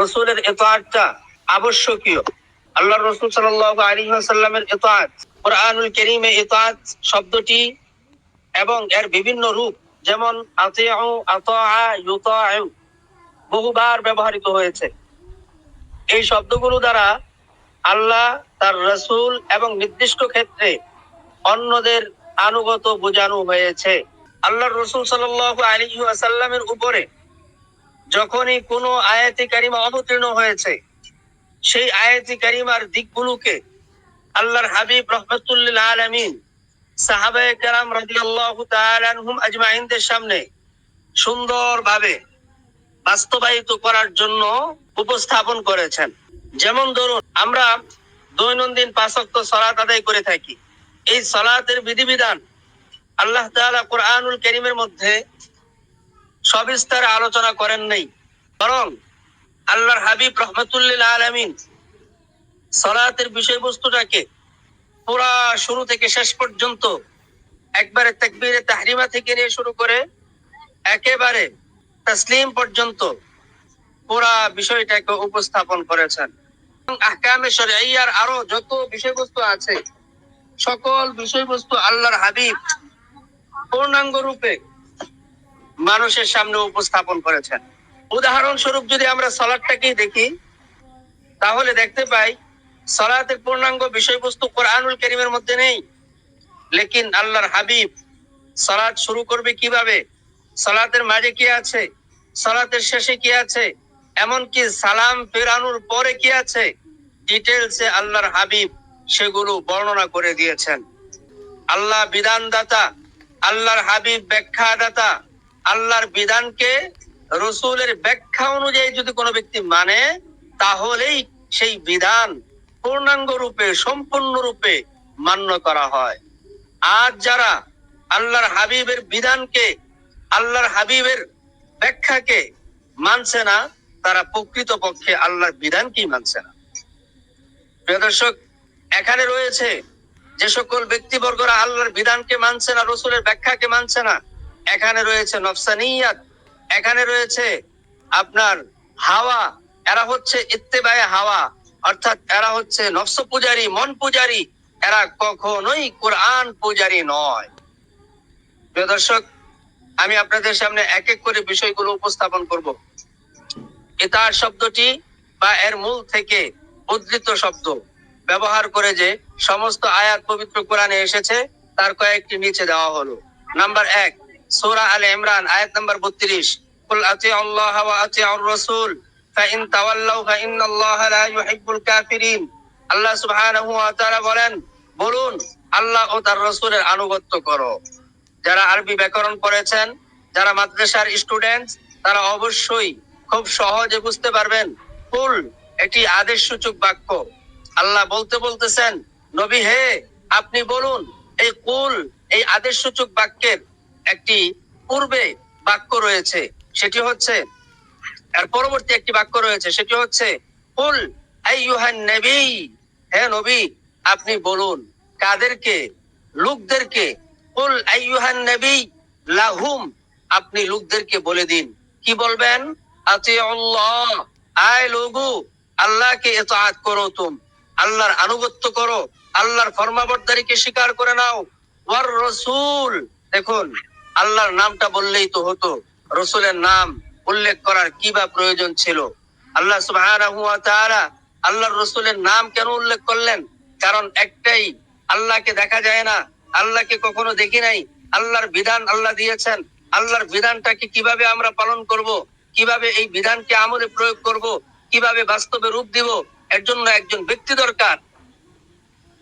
রসুলের এতআতটা আবশ্যকীয়। আল্লাহ রসুল সাল্লাহ আলী সাল্লামের এতআত, কোরআনুল কেরিমে এতআত শব্দটি এবং এর বিভিন্ন রূপ, যেমন বহুবার ব্যবহৃত হয়েছে। এই শব্দগুলো দ্বারা আল্লাহ তার রসুল এবং নির্দিষ্ট ক্ষেত্রে অন্যদের আনুগত বোঝানো হয়েছে। আল্লাহ রসুল সাল্লাহ আলী আসাল্লামের উপরে যখনই কোনো আয়াতি কারিমা অবতীর্ণ হয়েছে, সেই আয়াতি কারিমার দিকগুলোকে আল্লাহর হাবিব রহমতুল্লাহ আলমিন সাহাবায়ে রাদিয়াল্লাহু তাআলা আনহুম আজমাইনদের সামনে সুন্দরভাবে বাস্তবায়িত করার জন্য উপস্থাপন করেছেন। যেমন ধরুন, আমরা দৈনন্দিন পাঁচক্ত সলাত আদায় করে থাকি। এই সলাতের বিধিবিধান আল্লাহ তাআলা কোরআনুল কারীমের মধ্যে সবিস্তারে আলোচনা করেন নাই। বরং আল্লাহর হাবিব রহমতুল্লিল আলমিন সলাতের বিষয়বস্তুটাকে পুরা শুরু থেকে শেষ পর্যন্ত একবারে তাকবীরে তাহরিমা থেকে নিয়ে শুরু করে একেবারে তাসলিম পর্যন্ত পুরা বিষয়টাকে উপস্থাপন করেছেন। এবং আহকামে শরঈয়ার আরও যত বিষয়বস্তু আছে, সকল বিষয়বস্তু আল্লাহর হাবিব পূর্ণাঙ্গ রূপে মানুষের সামনে উপস্থাপন করেছেন। উদাহরণস্বরূপ যদি আমরা সলাদটাকেই দেখি, তাহলে দেখতে পাই সলাতের পূর্ণাঙ্গ বিষয়বস্তু কোরআনুল করিমের মধ্যে নেই। লেকিন আল্লাহর হাবিব সলাৎ শুরু করবে কীভাবে? সলাতের মাঝে কি আছে? সলাতের শেষে কি আছে? এমনকি সালাম ফেরানোর পরে কি আছে? ডিটেলসে আল্লাহর হাবিব সেগুলো বর্ণনা করে দিয়েছেন। আল্লাহ বিধানদাতা, আল্লাহর হাবিব ব্যাখ্যাদাতা আল্লাহর বিধানকে, রসুলের ব্যাখ্যা অনুযায়ী যদি কোনো ব্যক্তি মানে তাহলেই সেই বিধান পূর্ণাঙ্গ রূপে সম্পূর্ণ রূপে মান্য করা হয়। আজ যারা আল্লাহর হাবিবের বিধানকে, আল্লাহর হাবিবের ব্যাখ্যাকে মানছে না, তারা প্রকৃত পক্ষে আল্লাহর বিধানকেই মানছে না। দর্শক, এখানে রয়েছে যে সকল ব্যক্তিবর্গরা আল্লাহর বিধানকে মানছে না, রসুলের ব্যাখ্যাকে মানছে না এখানে রয়েছে নফসানিয়াত, এখানে রয়েছে আপনার হাওয়া, এরা হচ্ছে ইত্তেবায় হাওয়া, অর্থাৎ এরা হচ্ছে নফস পূজারী, মন পূজারী, এরা কখনোই কোরআন পূজারী নয়। প্রিয় দর্শক, আমি আপনাদের সামনে এক এক করে বিষয়গুলো উপস্থাপন করব। ইতার শব্দটি বা এর মূল থেকে উদ্ধৃত শব্দ ব্যবহার করে যে সমস্ত আয়াত পবিত্র কোরআনে এসেছে, তার কয়েকটি নিচে দেওয়া হলো। নাম্বার এক সূরা আলে ইমরান, আয়াত নাম্বার বত্রিশ। কুল আতি আল্লাহ ওয়া ফাইন ফাইন্নাল্লাহা লা ইউহিব্বুল কাফিরিন। আল্লাহ সুবহানাহু ওয়া তাআলা বলেন, বলুন, আল্লাহ ও তার আনুগত্য করো। যারা আরবি ব্যাকরণ পড়েছেন, যারা মাদ্রাসার স্টুডেন্ট তারা অবশ্যই খুব সহজে বুঝতে পারবেন, কুল, এটি আদেশ সূচক বাক্য। আল্লাহ বলতে বলতেছেন, নবী হে, আপনি বলুন, এই কুল, এই আদেশ সূচক বাক্যের একটি পূর্বে বাক্য রয়েছে, সেটি হচ্ছে, এর পরবর্তী একটি বাক্য রয়েছে, সেটি হচ্ছে, কুল আইয়ুহান নবী হে নবী, আপনি বলুন, কাদেরকে, লোকদেরকে, কুল আইয়ুহান নবী লাহুম, আপনি লোকদেরকে বলে দিন। কি বলবেন? আতিউল্লাহ আয় লোগু, আল্লাহকে ইতাআত করো তুম, আল্লাহর আনুগত্য করো, আল্লাহর ফরমাবরদারিকে স্বীকার করে নাও। ওয়ার রসুল, দেখুন আল্লাহর নামটা বললেই তো হতো। রসুলের নাম উল্লেখ করার কি বা প্রয়োজন ছিল? আল্লাহ তাআলা আল্লাহর রসুলের নাম কেন উল্লেখ করলেন? কারণ একটাই, আল্লাহকে দেখা যায় না, আল্লাহকে কখনো দেখি নাই। আল্লাহর বিধান আল্লাহ দিয়েছেন। আল্লাহর বিধানটাকে কীভাবে আমরা পালন করব? কীভাবে এই বিধানকে আমলে প্রয়োগ করব? কীভাবে বাস্তবে রূপ দিব? এর জন্য একজন ব্যক্তি দরকার।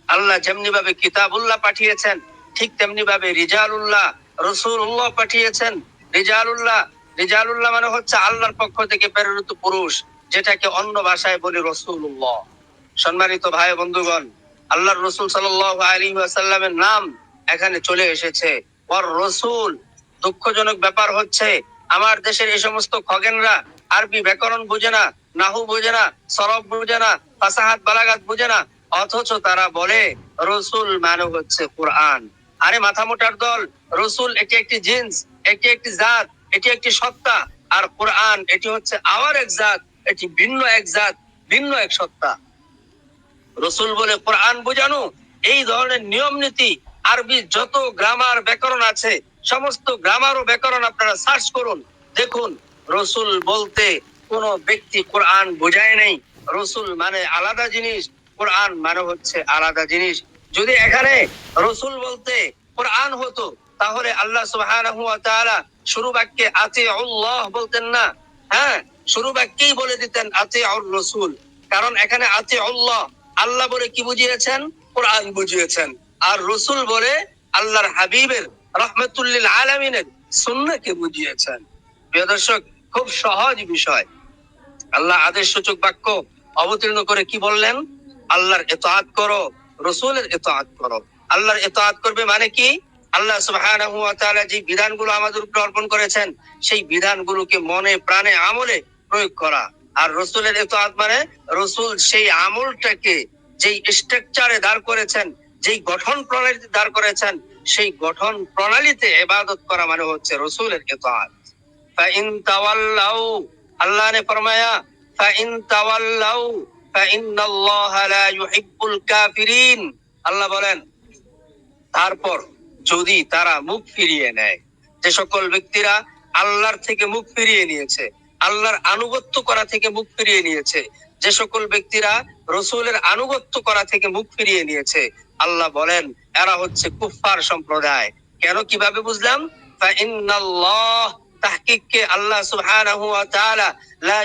আল্লাহ যেমনি ভাবে কিতাবুল্লাহ পাঠিয়েছেন, ঠিক তেমনি ভাবে রিজালুল্লাহ রসুল্লাহ পাঠিয়েছেন। রিজালুল্লাহ রিজালুল্লাহ মানে হচ্ছে আল্লাহর পক্ষ থেকে প্রেরিত পুরুষ, যেটাকে অন্য ভাষায় বলি রসুল্লাহ সম্মানিত ভাই বন্ধুগণ, আল্লাহর রসুল সাল্লাহ আলী আসাল্লামের নাম এখানে চলে এসেছে। ওর রসুল। দুঃখজনক ব্যাপার হচ্ছে, আমার দেশের এই সমস্ত খগেনরা আরবি ব্যাকরণ বুঝে না, নাহু বুঝে না, সরব বুঝে না, ফাসাহাত বালাগাত বুঝে না, অথচ তারা বলে, রসুল মানে হচ্ছে কোরআন। আরে মাথা মোটার দল, রসুল এটি একটি জিন্স, এটি একটি জাত, এটি একটি সত্তা, আর কোরআন এটি হচ্ছে আওয়ার এক জাত এটি ভিন্ন এক জাত ভিন্ন এক সত্তা। রসুল বলে, কোরআন বোঝানো, এই ধরনের নিয়ম নীতি, আরবি যত গ্রামার ব্যাকরণ আছে, সমস্ত গ্রামার ও ব্যাকরণ আপনারা সার্চ করুন, দেখুন, রসুল বলতে কোন ব্যক্তি কোরআন বোঝায় নাই। রসুল মানে আলাদা জিনিস, কোরআন মানে হচ্ছে আলাদা জিনিস। যদি এখানে রসুল বলতে কোরআন হতো, তাহলে আল্লাহ সুবহানাহু শুরু বাক্যে আতি আল্লাহ বলতেন না। হ্যাঁ শুরু বাক্যেই বলে দিতেন আতি আর রসুল। কারণ এখানে আতি আল্লাহ আল্লাহ বলে কি বুঝিয়েছেন? কোরআন বুঝিয়েছেন। আর রসুল বলে আল্লাহর হাবিবের, রহমতুল্লিল আলমিনের সুন্নাকে বুঝিয়েছেন। প্রিয় দর্শক, খুব সহজ বিষয়। আল্লাহ আদেশ সূচক বাক্য অবতীর্ণ করে কি বললেন? আল্লাহর এতআত করো রসুলের এতাহাত করো। আল্লাহর এতাহাত করবে মানে কি? আল্লাহ সুবহানাহু ওয়া তাআলা যে বিধানগুলো আমাদের উপরে অর্পণ করেছেন, সেই বিধানগুলোকে মনে, প্রাণে, আমলে প্রয়োগ করা। আর রসুলের এতাহাত মানে রসুল সেই আমলটাকে যেই স্ট্রাকচারে দাঁড় করেছেন, যেই গঠন প্রণালীতে দাঁড় করেছেন, সেই গঠন প্রণালীতে এবাদত করা মানে হচ্ছে রসুলের এত ফা ইন তাওয়াল্লাউ, আল্লাহ ফরমায়া, ফা ইন তাওয়াল্লাউ আল্লাহ বলেন, তারপর যদি তারা মুখ ফিরিয়ে নেয়, যে সকল ব্যক্তিরা আল্লাহর থেকে মুখ ফিরিয়ে নিয়েছে, আল্লাহর আনুগত্য করা থেকে মুখ ফিরিয়ে নিয়েছে, যে সকল ব্যক্তিরা রসুলের আনুগত্য করা থেকে মুখ ফিরিয়ে নিয়েছে, আল্লাহ বলেন, এরা হচ্ছে কুফফার সম্প্রদায়। কেন কীভাবে বুঝলাম? তাহকিককে আল্লাহ সুবহানাহু লা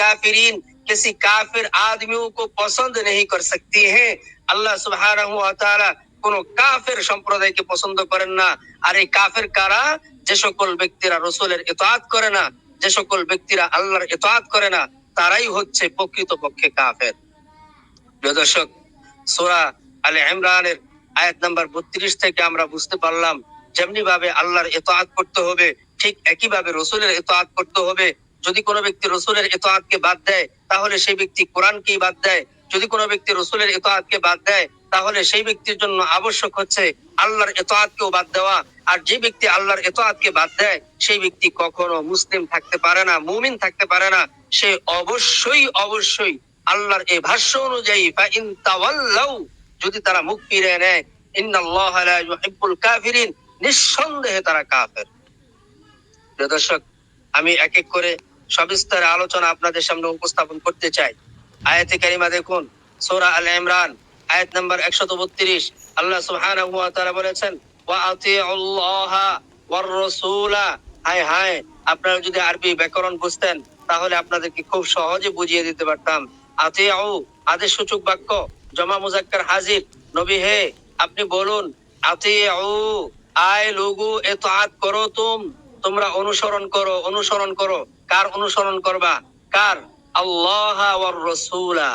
কাফিরিন किसी काफिर आदमियों को पसंद नहीं कर सकती है আল্লাহ সুবহানাহু ওয়া তাআলা কোন কাফের সম্প্রদায়কে পছন্দ করেন না আর এই কাফের কারা যে সকল ব্যক্তিরা রসুলের ইতাআত করে না যে সকল ব্যক্তিরা আল্লাহর ইতাআত করে না তারাই হচ্ছে প্রকৃত পক্ষে কাফের প্রিয় দর্শক সূরা আলে ইমরানের আয়াত নাম্বার 32 থেকে আমরা বুঝতে পারলাম যেমনি ভাবে আল্লাহর ইতাআত করতে হবে ঠিক একই ভাবে রসুলের ইতাআত করতে হবে যদি কোনো ব্যক্তি রসুলের ইতাআতকে বাদ দেয়, তাহলে সেই ব্যক্তি কোরআনকেই বাদ দেয়। যদি কোনো ব্যক্তি রসুলের ইতাআতকে বাদ দেয়, তাহলে সেই ব্যক্তির জন্য আবশ্যক হচ্ছে আল্লাহর ইতাআতকেও বাদ দেওয়া। আর যে ব্যক্তি আল্লাহর ইতাআতকে বাদ দেয়, সেই ব্যক্তি কখনো মুসলিম থাকতে পারে না, মুমিন থাকতে পারে না। সে অবশ্যই অবশ্যই আল্লাহর এই ভাষ্য অনুযায়ী যদি তারা মুখ ফিরে নেয়, ইন্নাল্লাহ কাফিরিন, নিঃসন্দেহে তারা কাফের। দর্শক আমি এক এক করে সবিস্তারে আলোচনা আপনাদের সামনে উপস্থাপন করতে চাই। আয়াতে কারিমা দেখুন, সূরা আল ইমরান, আয়াত নাম্বার 132 আল্লাহ সুবহানাহু ওয়া তাআলা বলেছেন আপনারা যদি আরবি ব্যাকরণ বুঝতেন, তাহলে আপনাদেরকে খুব সহজে বুঝিয়ে দিতে পারতাম। আতিউ, আদেশ সূচক বাক্য, জমা মুজাক্কার হাজির। নবী হে, আপনি বলুন, আতিউ, আয়, লোগু, এতআত করো তুম। তোমরা অনুসরণ করো অনুসরণ করো। কার অনুসরণ করবা? কার? আল্লাহ ওয়ার রসুলা।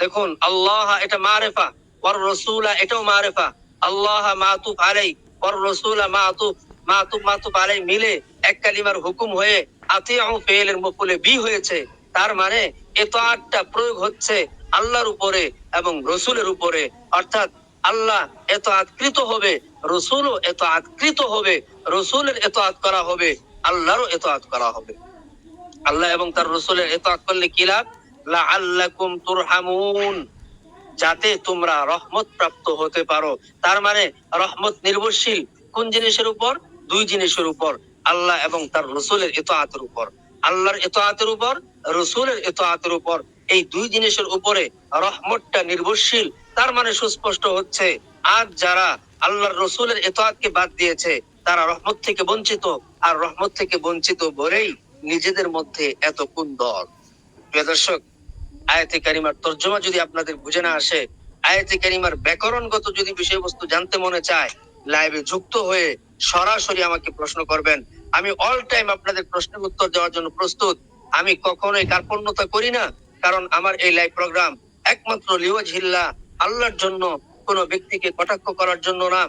দেখুন, আল্লাহ এটা মারেফা, ওয়ার রসুলা এটাও মারেফা। আল্লাহ মাতুফ আলাই, ওয়ার রসুলা মাতুফ মাতুফ মাতুফ আলাই মিলে এক কালিমার হুকুম হয়ে আতিয়াউ ফেলের মফুলে বি হয়েছে। তার মানে এতআতটা প্রয়োগ হচ্ছে আল্লাহর উপরে এবং রসুলের উপরে। অর্থাৎ আল্লাহ এত আৎকৃত হবে রসুলও এত আৎকৃত হবে, রসুলের এত আত করা হবে, আল্লাহরও এত আত করা হবে। আল্লাহ এবং তার রসুলের এত আত করলে কি লাভ? লাআল্লাকুম তুরহামুন। যাতে তোমরা রহমত প্রাপ্ত হতে পারো। তার মানে রহমত নির্ভরশীল কোন জিনিসের উপর? দুই জিনিসের উপর। আল্লাহ এবং তার রসুলের এত আতের উপর। আল্লাহর এত আতের উপর, রসুলের এত আতের উপর। এই দুই জিনিসের উপরে রহমতটা নির্ভরশীল। তার মানে সুস্পষ্ট হচ্ছে, আজ যারা আল্লাহর রসুলের এতআতকে বাদ দিয়েছে। তারা রহমত থেকে বঞ্চিত, আর রহমত থেকে বঞ্চিত বলেই নিজেদের মধ্যে এত কুন্দল প্রিয় দর্শক, আয়াতে কারিমার তর্জমা যদি আপনাদের বুঝে না আসে, আয়াতে কারিমার ব্যাকরণগত যদি বিষয়বস্তু জানতে মনে চায়, লাইভে যুক্ত হয়ে সরাসরি আমাকে প্রশ্ন করবেন। আমি অল টাইম আপনাদের প্রশ্নের উত্তর দেওয়ার জন্য প্রস্তুত। আমি কখনোই কার্পণ্যতা করি না, কারণ আমার এই লাইভ প্রোগ্রাম একমাত্র লিওয়াজ হিল্লা, আল্লাহর জন্য কোন ব্যক্তিকে কটাক্ষ করার জন্য না,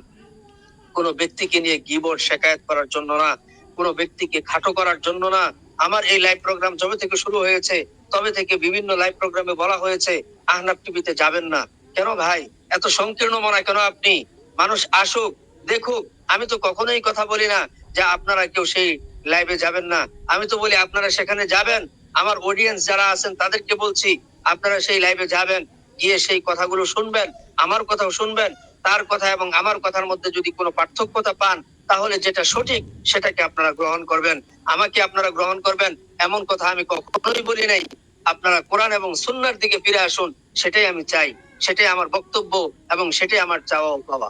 কোন ব্যক্তিকে নিয়ে গিবর শেখায়ত করার জন্য না, কোন ব্যক্তিকে খাটো করার জন্য না। আমার এই লাইভ প্রোগ্রাম যবে থেকে শুরু হয়েছে, তবে থেকে বিভিন্ন লাইভ প্রোগ্রামে বলা হয়েছে, আহনাব টিভিতে যাবেন না। কেন ভাই? এত সংকীর্ণ মনে কেন আপনি? মানুষ আসুক, দেখুক। আমি তো কখনোই কথা বলি না যে আপনারা কেউ সেই লাইভে যাবেন না। আমি তো বলি আপনারা সেখানে যাবেন। আমার অডিয়েন্স যারা আছেন তাদেরকে বলছি, আপনারা সেই লাইভে যাবেন, গিয়ে সেই কথাগুলো শুনবেন। আমার কথাও শুনবেন, তার কথা এবং আমার কথার মধ্যে যদি কোনো পার্থক্যতা পান, তাহলে যেটা সঠিক সেটাকে আপনারা গ্রহণ করবেন। আমাকে আপনারা গ্রহণ করবেন, এমন কথা আমি কখনোই বলি নাই। আপনারা কোরআন এবং সুন্নার দিকে ফিরে আসুন, সেটাই আমি চাই, সেটাই আমার বক্তব্য এবং সেটাই আমার চাওয়া পাওয়া।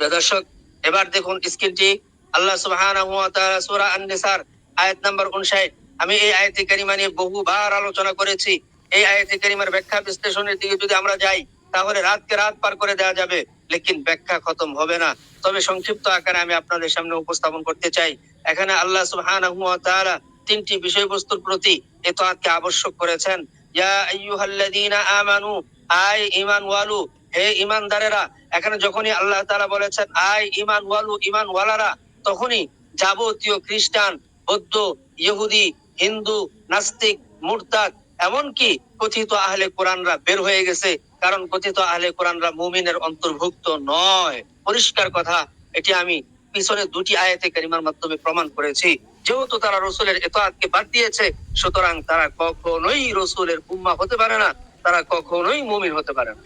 দর্শক, এবার দেখুন স্ক্রিনটি। আল্লাহ সুবহানাহু ওয়া তাআলা আয়াত নাম্বার 59 আমি এই আয়াতে কারিমা নিয়ে বহুবার আলোচনা করেছি। এই আয়াতে কারিমার ব্যাখ্যা বিশ্লেষণের দিকে যদি আমরা যাই তাহলে রাতকে রাত পার করে দেওয়া যাবে, লেকিন ব্যাখ্যা খতম হবে না। তবে সংক্ষিপ্ত আকারে আমি আপনাদের সামনে উপস্থাপন করতে চাই। এখানে আল্লাহ তাআলা তিনটি বিষয়বস্তুর প্রতি ইতাআতকে আবশ্যক করেছেন। ইয়া আমানু, আই ঈমান ওয়ালু হে এখানে যখনই আল্লাহ তাআলা বলেছেন, আই ঈমান ওয়ালু ওয়ালারা তখনই যাবতীয় খ্রিস্টান, বৌদ্ধ, ইহুদি, হিন্দু, নাস্তিক, মুরতাদ, এমনকি কথিত আহলে কোরআনরা বের হয়ে গেছে। কারণ কথিত আহলে কোরআনরা মুমিনের অন্তর্ভুক্ত নয়। পরিষ্কার কথা, এটি আমি পিছনে দুটি আয়াতে কারিমার মাধ্যমে প্রমাণ করেছি। যেহেতু তারা রসুলের এতআতকে বাদ দিয়েছে, সুতরাং তারা কখনোই রসুলের উম্মা হতে পারে না, তারা কখনোই মুমিন হতে পারে না।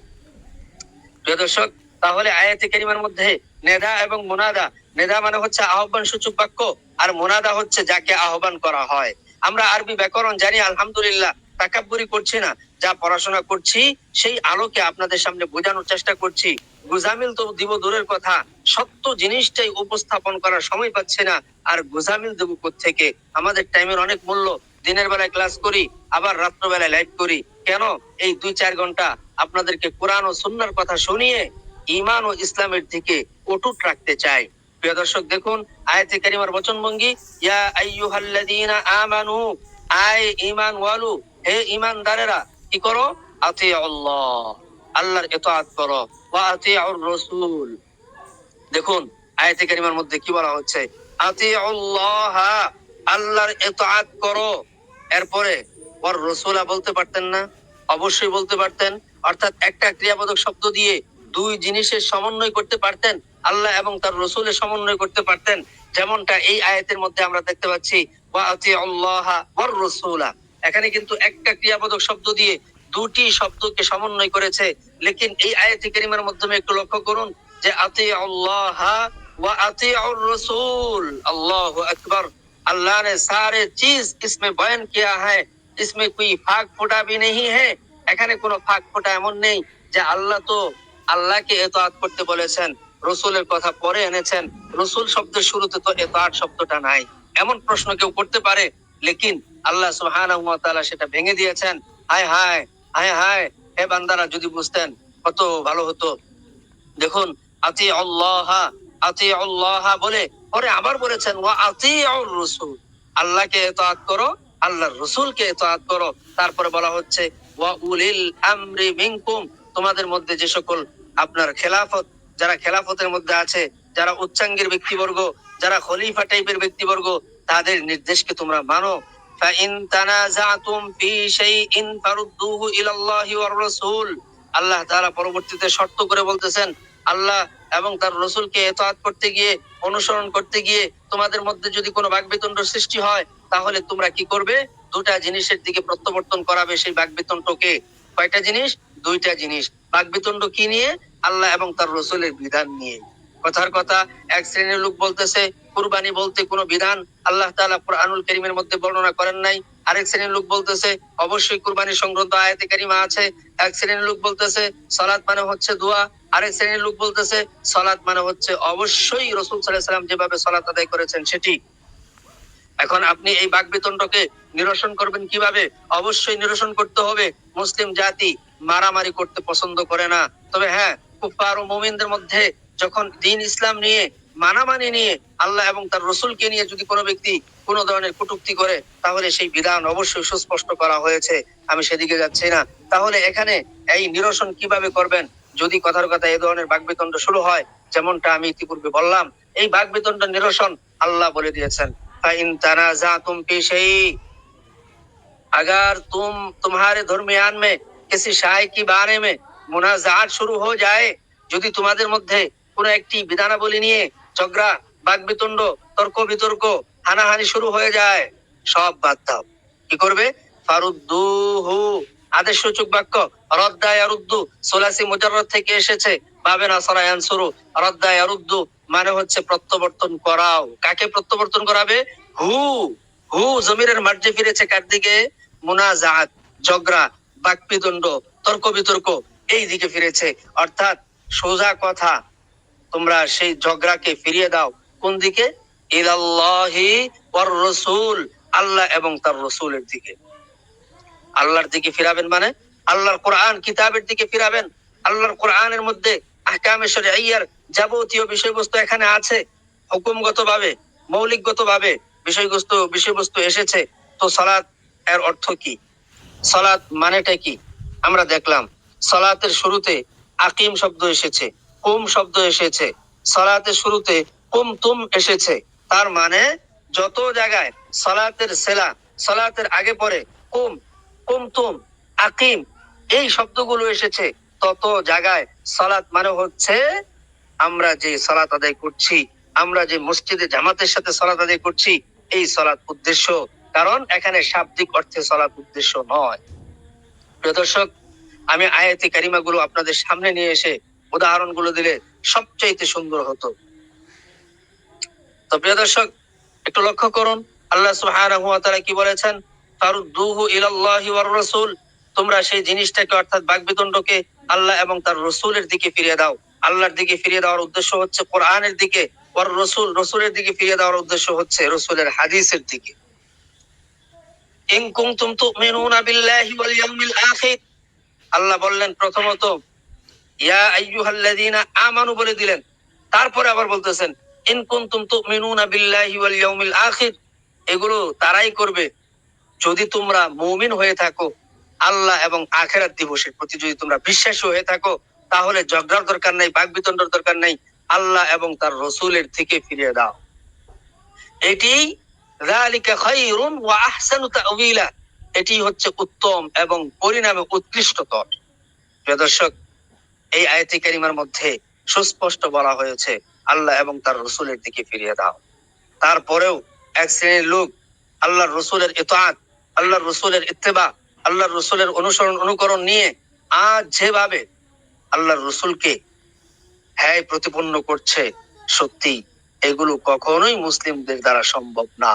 প্রিয় দর্শক, তাহলে আয়াতে কারিমার মধ্যে নেদা এবং মোনাদা, নেদা মানে হচ্ছে আহ্বান সূচক বাক্য, আর মোনাদা হচ্ছে যাকে আহ্বান করা হয়। আমরা আরবি ব্যাকরণ জানি, আলহামদুলিল্লাহ তাকাব্বুরি করছি না, যা পড়াশোনা করছি, সেই আলোকে আপনাদের সামনে বোঝানোর চেষ্টা করছি। গুজামিল তো দিব দূরের কথা, সত্য জিনিসটাই উপস্থাপন করার সময় পাচ্ছে না, আর গুজামিল দেবো থেকে আমাদের টাইমের অনেক মূল্য, দিনের বেলায় ক্লাস করি, আবার রাত্রবেলায় লাইভ করি। কেন? এই দুই চার ঘণ্টা আপনাদেরকে কোরআন ও সুন্নার কথা শুনিয়ে ইমান ও ইসলামের দিকে অটুট রাখতে চাই। প্রিয় দর্শক, দেখুন, আয়াতে কারিমার বচনভঙ্গি, ইয়া আইয়ুহাল্লাযীনা আমানু আই ঈমান ওয়ালু হে ঈমানদারেরা কি করো? আতি আল্লাহ আল্লাহর ইতাআত করো, ওয়া আতিউর রাসূল। দেখুন, আয়াতে কারিমার মধ্যে কি বলা হচ্ছে? আতি আল্লাহ আল্লাহর ইতাআত করো। এরপরে ওর রসুলা বলতে পারতেন না? অবশ্যই বলতে পারতেন। অর্থাৎ একটা ক্রিয়াপদক শব্দ দিয়ে দুই জিনিসের সমন্বয় করতে পারতেন। আল্লাহ এবং তার রসুলের সমন্বয় করতে পারতেন। যেমনটা এই আয়াতের মধ্যে আমরা দেখতে পাচ্ছি, ওয়া আতি আল্লাহ ওয়ার রসুলা। এখানে কিন্তু একটা ক্রিয়াপদক শব্দ দিয়ে দুটি শব্দকে সমন্বয় করেছে লেকিন এই আয়াতি কারিমার মাধ্যমে একটু লক্ষ্য করুন যে আতি আল্লাহ ওয়া আতি রসুল আল্লাহ আকবার अल्लाह ने सारे चीज इसमें बयान किया है इसमें कोई फाक ফোটা भी नहीं है এখানে কোনো ফাঁক ফোটা এমন নেই যে আল্লাহ তো আল্লাহকে এতআত করতে বলেছেন রসুলের কথা পরে এনেছেন রসুল শব্দের শুরুতে তো এতআত শব্দটা নাই এমন প্রশ্ন কেউ করতে পারে লেকিন আল্লাহ তাআলা সেটা ভেঙে দিয়েছেন। হায় হায় হায় হায়, হে বান্দারা যদি বুঝতেন, কত ভালো হতো। দেখুন আতি আল্লাহ আতি আল্লাহ বলে, পরে আবার বলেছেন, ওয়া আতি রসুল। আল্লাহকে এতআত করো, আল্লাহর রসুলকে এতআত করো। তারপরে বলা হচ্ছে, ওয়া উলিল আমরি মিনকুম। তোমাদের মধ্যে যে সকল আপনার খেলাফত, যারা খেলাফতের মধ্যে আছে, যারা উচ্চাঙ্গের ব্যক্তিবর্গ, যারা খলিফা টাইপের ব্যক্তিবর্গ তাদের নির্দেশকে তোমরা মানো فإن تنازعتم في شيء فردوه إلى الله والرسول আল্লাহ তাআলা পরবর্তীতে শর্ত করে বলতেছেন আল্লাহ এবং তার রসুলকে এতআত করতে গিয়ে অনুসরণ করতে গিয়ে তোমাদের মধ্যে যদি কোনো বাগবিতণ্ড সৃষ্টি হয় তাহলে তোমরা কি করবে দুটা জিনিসের দিকে প্রত্যাবর্তন করাবে সেই বাগবিতণ্ডকে কয়টা জিনিস দুইটা জিনিস বাগবিতণ্ড কি নিয়ে আল্লাহ এবং তার রসুলের বিধান নিয়ে কথার কথা এক শ্রেণীর লোক বলতেছে কুরবানি বলতে কোনো বিধান আল্লাহ তাআলা কোরআনুল কারীমের মধ্যে বর্ণনা করেন নাই। আরেক শ্রেণির লোক বলতেছে, অবশ্যই কুরবানি সংক্রান্ত আয়াতে কারিমা আছে। এক শ্রেণির লোক বলতেছে, সালাত মানে হচ্ছে দোয়া। আরেক শ্রেণির লোক বলতেছে, সালাত মানে হচ্ছে অবশ্যই রসুল সাল্লাহ যেভাবে সালাত আদায় করেছেন সেটি এখন আপনি এই বাকবিতণ্ডকে নিরসন করবেন কীভাবে? অবশ্যই নিরসন করতে হবে। মুসলিম জাতি মারামারি করতে পছন্দ করে না। তবে হ্যাঁ কুফার ও মুমিনদের মধ্যে যখন দিন ইসলাম নিয়ে মানামানি নিয়ে আল্লাহ এবং তার রসুলকে নিয়ে যদি কোনো ব্যক্তি কোনো ধরনের কটুক্তি করে, তাহলে সেই বিধান অবশ্যই সুস্পষ্ট করা হয়েছে। আমি সেদিকে যাচ্ছি না। তাহলে এখানে এই নিরসন কীভাবে করবেন? যদি কথার কথা এই ধরনের বাগবিতণ্ড শুরু হয়, যেমনটা আমি ইতিপূর্বে বললাম, এই বাগবিতণ্ড নিরসন আল্লাহ বলে দিয়েছেন। আগার তুম তোমারে ধর্মিয়ান মে কিসি শাহ কি বারে মে মুনাজাত শুরু হয়ে যায়। যদি তোমাদের মধ্যে কোন একটি বিধানাবলী নিয়ে ঝগড়া বাকবিতণ্ড তর্ক বিতর্ক হানাহানি শুরু হয়ে যায়। সব বাদ দাও। কি করবে? ফারুদ্দুহু। আদেশ সূচক বাক্য, রদ্দায় আরুদ্দু, সোলাসি মুজাররদ থেকে এসেছে। রদ্দায় আরুদ্দু মানে হচ্ছে প্রত্যাবর্তন করাও। কাকে প্রত্যাবর্তন করাবে? হু। হু জমিরের মার্জে ফিরেছে কার দিকে? মুনাজাত, ঝগড়া বাকবিদণ্ড তর্ক বিতর্ক এই দিকে ফিরেছে। অর্থাৎ সোজা কথা। তোমরা সেই ঝগড়াকে ফিরিয়ে দাও। কোন দিকে? ইলাল্লাহি ওয়ার রসুল, আল্লাহ এবং তার রসুলের দিকে। আল্লাহর দিকে ফিরাবেন মানে? আল্লাহর কোরআন কিতাবের দিকে ফিরাবেন? আল্লাহর কোরআনের মধ্যে আহকামে শরীয়্যার যাবতীয় বিষয়বস্তু এখানে আছে। হুকুমগত ভাবে মৌলিকগত ভাবে বিষয়বস্তু বিষয়বস্তু এসেছে। তো সালাত এর অর্থ কি? সালাত মানেটা কি? আমরা দেখলাম, সালাতের শুরুতে আকিম শব্দ এসেছে। কুম শব্দ এসেছে। সালাতের শুরুতে কুম তুম এসেছে। তার মানে যত জায়গায় সালাতের সেলা, সালাতের আগে পরে কুম কুম তুম, আকিম, এই শব্দগুলো এসেছে, তত জায়গায় সালাত মানে হচ্ছে আমরা যে সালাত আদায় করছি, আমরা যে মসজিদে জামাতের সাথে সালাত আদায় করছি, এই সালাত উদ্দেশ্য। কারণ এখানে শাব্দিক অর্থে সালাত উদ্দেশ্য নয়। প্রিয় দর্শক, আমি আয়াতি কারিমা গুলো আপনাদের সামনে নিয়ে এসে উদাহরণগুলো দিলে সবচাইতে সুন্দর হতো। তো প্রিয় দর্শক, একটু লক্ষ্য করুন, আল্লাহ সুবহানাহু ওয়া তাআলা কি বলেছেন? ফারুদ্দুহু ইলাল্লাহি ওয়ার রাসূল। তোমরা সেই জিনিসটাকে অর্থাৎ বাগবিতণ্ডকে আল্লাহ এবং তার রসুলের দিকে ফিরিয়ে দাও। আল্লাহর দিকে ফিরিয়ে দেওয়ার উদ্দেশ্য হচ্ছে কোরআনের দিকে। ওর রসুল, রসুলের দিকে ফিরিয়ে দেওয়ার উদ্দেশ্য হচ্ছে রসুলের হাদিসের দিকে। ইন কুনতুম তুমিনুনা বিল্লাহি ওয়াল ইয়াউমিল আখির। আল্লাহ বললেন, প্রথমত ইয়া আইয়ুহাল্লাযীনা আমানু বলে দিলেন। তারপরে আবার বলতেছেন, ইন কুনতুম তুমিনুনা বিল্লাহি ওয়াল ইয়াউমিল আখির। এগুলো তারাই করবে। যদি তোমরা মুমিন হয়ে থাকো, আল্লাহ এবং আখেরাত দিবসের প্রতি যদি তোমরা বিশ্বাসী হয়ে থাকো, তাহলে ঝগড়ার দরকার নাই বাগবিতণ্ডার দরকার নাই। আল্লাহ এবং তার রসুলের থেকে ফিরিয়ে দাও। এটি এটি হচ্ছে উত্তম এবং পরিণামে উৎকৃষ্টতর প্রিয় দর্শক এই আয়াতি কারিমার মধ্যে সুস্পষ্ট বলা হয়েছে, আল্লাহ এবং তার রসুলের দিকে ফিরিয়ে দাও। তারপরেও এক শ্রেণির লোক আল্লাহর রসুলের ইতাআত, আল্লাহর রসুলের ইত্তেবা, আল্লাহর রসুলের অনুসরণ অনুকরণ নিয়ে আজ যেভাবে আল্লাহর রসুলকে হ্যায় প্রতিপন্ন করছে, সত্যি এগুলো কখনোই মুসলিমদের দ্বারা সম্ভব না।